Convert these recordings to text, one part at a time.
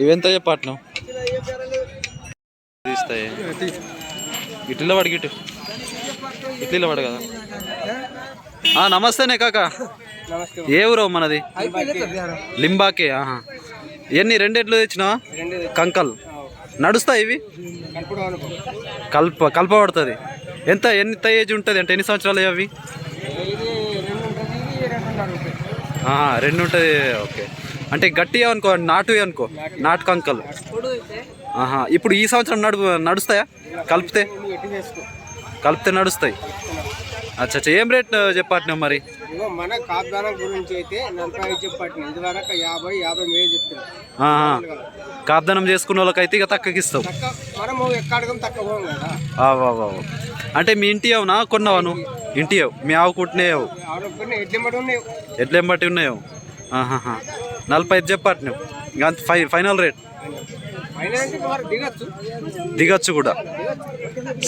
ఇవెంత చెప్పట్నం తీస్తాయి. ఇట్లా పడి గిట్టు. ఇట్లా పడు కదా. ఆ, నమస్తేనే కాక. ఏ ఊరో మనది? లింబాకే ఆహా. ఎన్ని రెండెట్లు తెచ్చినావా? రెండు కంకల్. నడుస్తాయి ఇవి? కల్ప కల్ప పడుతుంది. ఎంత ఎంత ఏజ్ ఉంటుంది అంటే ఎన్ని సంవత్సరాలు అవి? రెండు ఉంటుంది ఓకే. అంటే గట్టి అనుకో నాటు అనుకో. నాటు కంకల్ ఆహా ఇప్పుడు ఈ సంవత్సరం నడు నడుస్తాయా? కలిపితే? కలిపితే నడుస్తాయి. అచ్చా అచ్చా ఏం రేట్ చెప్పట్నావు మరి? మన కాగ్దానం గురించి అయితే నలభై ఇదివరకు యాభై యాభై మీద చెప్తున్నాం ఆహా. చేసుకున్న వాళ్ళకైతే ఇక తక్కువకి ఇస్తావు తక్కువ మనము తక్కువ కదా. అంటే మీ ఇంటి అవునా కొన్నావా నువ్వు ఇంటి అవు మీ ఆవు కుట్టినేవు ఆడొక్కడిని ఎడ్ల మటు ఉన్నాయి. ఆహాహా. నలభై ఐదు చెప్పట్నావు అంత ఫై ఫైనల్ రేట్. దిగచ్చు కూడా.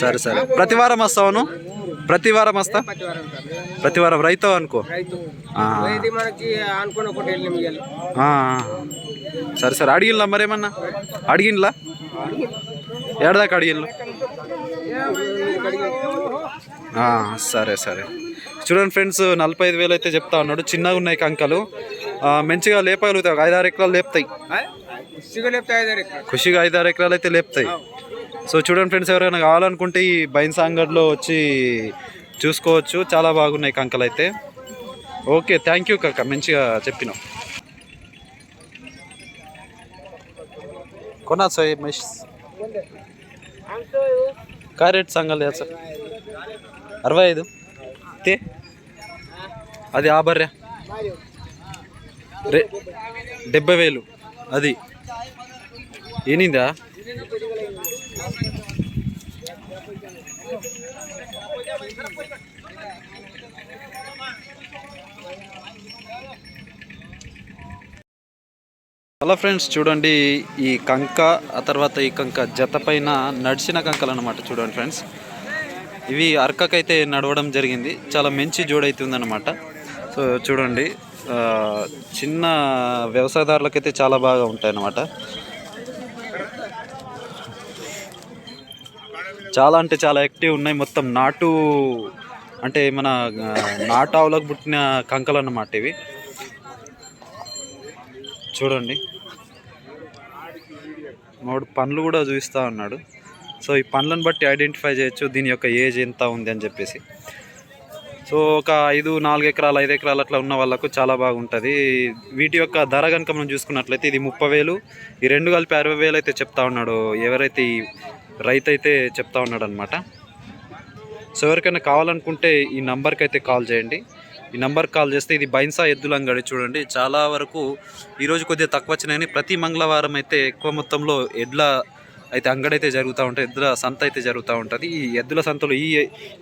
సరే సరే. ప్రతి వారం వస్తావును ప్రతి వారం వస్తా? ప్రతి వారం రైతావు అనుకో. సరే సరే. అడిగిన్లా మరేమన్నా? అడిగిన్లా ఏడదాకా అడిగిన్లు సరే సరే. చూడండి ఫ్రెండ్స్ నలభై ఐదు వేలు అయితే చెప్తా ఉన్నాడు. చిన్నగా ఉన్నాయి కంకలు. మంచిగా లేపగలుగుతాయి ఐదారు ఎకరాలు లేపుతాయి. ఖుషిగా ఐదారు ఎకరాలు. అయితే లేపుతాయి. సో చూడండి ఫ్రెండ్స్ ఎవరైనా కావాలనుకుంటే ఈ బైన్సాంగడ్లో వచ్చి చూసుకోవచ్చు. చాలా బాగున్నాయి కంకలు అయితే. ఓకే థ్యాంక్ యూ కక్క మంచిగా చెప్పిన కొనా సో మిస్ క్యారెట్ సంగల్ లేదు సార్ అరవై ఐదు. అది అది ఆభర్యా రే డెబ్బై వేలు. అది. ఏనిందా? హలో ఫ్రెండ్స్ చూడండి ఈ కంక ఆ తర్వాత ఈ కంక జత పైన నడిచిన కంకలు అనమాట చూడండి ఫ్రెండ్స్. ఇవి అరకకైతే నడవడం జరిగింది. చాలా మంచి జోడైతుందన్నమాట. సో చూడండి. చిన్న వ్యవసాయదారులకైతే చాలా బాగా ఉంటాయి అన్నమాట చాలా అంటే చాలా యాక్టివ్ ఉన్నాయి. మొత్తం నాటు అంటే మన నాటు ఆవులకు పుట్టిన కంకలు అన్నమాట ఇవి. చూడండి. మాడు పండ్లు కూడా చూపిస్తా ఉన్నాడు. సో ఈ పండ్లను బట్టి ఐడెంటిఫై చేయొచ్చు దీని యొక్క ఏజ్ ఎంత ఉంది అని చెప్పేసి. సో ఒక ఐదు నాలుగు ఎకరాలు ఐదు ఎకరాలు అట్లా ఉన్న వాళ్ళకు చాలా బాగుంటుంది. వీటి యొక్క ధర కనుక మనం చూసుకున్నట్లయితే ఇది ముప్పై వేలు. ఈ రెండు కలిపి అరవై వేలు అయితే చెప్తా ఉన్నాడు. ఎవరైతే ఈ రైతు అయితే చెప్తా ఉన్నాడు అనమాట సో ఎవరికైనా కావాలనుకుంటే ఈ నంబర్కి అయితే కాల్ చేయండి. ఈ నంబర్కి కాల్ చేస్తే ఇది బైన్సా ఎద్దుల అంగడి చూడండి. చాలా వరకు ఈరోజు కొద్దిగా తక్కువ వచ్చినాయని ప్రతి మంగళవారం అయితే ఎక్కువ మొత్తంలో ఎడ్ల అయితే అంగడి అయితే జరుగుతూ ఉంటుంది ఎద్దుల సంత అయితే జరుగుతూ ఉంటుంది. ఈ ఎద్దుల సంతలో ఈ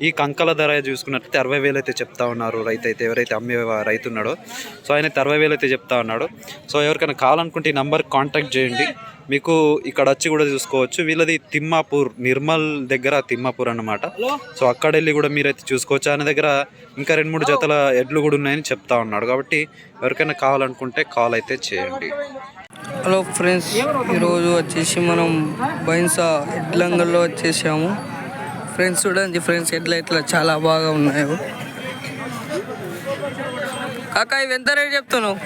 ఈ కంకల ధర చూసుకున్నట్లయితే అరవై వేలు అయితే చెప్తా ఉన్నారు రైతు అయితే ఎవరైతే అమ్మే రైతు ఉన్నాడో. సో ఆయన అయితే అరవై వేలు అయితే చెప్తా ఉన్నాడు. సో ఎవరికైనా కావాలనుకుంటే ఈ నంబర్కి కాంటాక్ట్ చేయండి. మీకు ఇక్కడ వచ్చి కూడా చూసుకోవచ్చు. వీళ్ళది తిమ్మాపూర్ నిర్మల్ దగ్గర తిమ్మాపూర్ అన్నమాట. సో అక్కడ వెళ్ళి కూడా మీరైతే చూసుకోవచ్చు. ఆయన దగ్గర ఇంకా రెండు మూడు జతల ఎడ్లు కూడా ఉన్నాయని చెప్తా ఉన్నాడు. కాబట్టి ఎవరికైనా కావాలనుకుంటే కాల్ అయితే చేయండి. హలో ఫ్రెండ్స్ ఈరోజు వచ్చేసి మనం బైన్సా ఎడ్లంగల్లో వచ్చేసాము. ఫ్రెండ్స్ చూడండి ఫ్రెండ్స్ ఎడ్ల ఇట్లా చాలా బాగా ఉన్నాయో. కాకా ఇవి ఎంత రేట్ చెప్తున్నావు?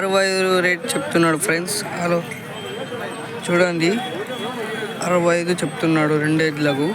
అరవై ఐదు రేట్ చెప్తున్నాడు ఫ్రెండ్స్. హలో చూడండి. అరవై ఐదు చెప్తున్నాడు రెండు ఎడ్లకు.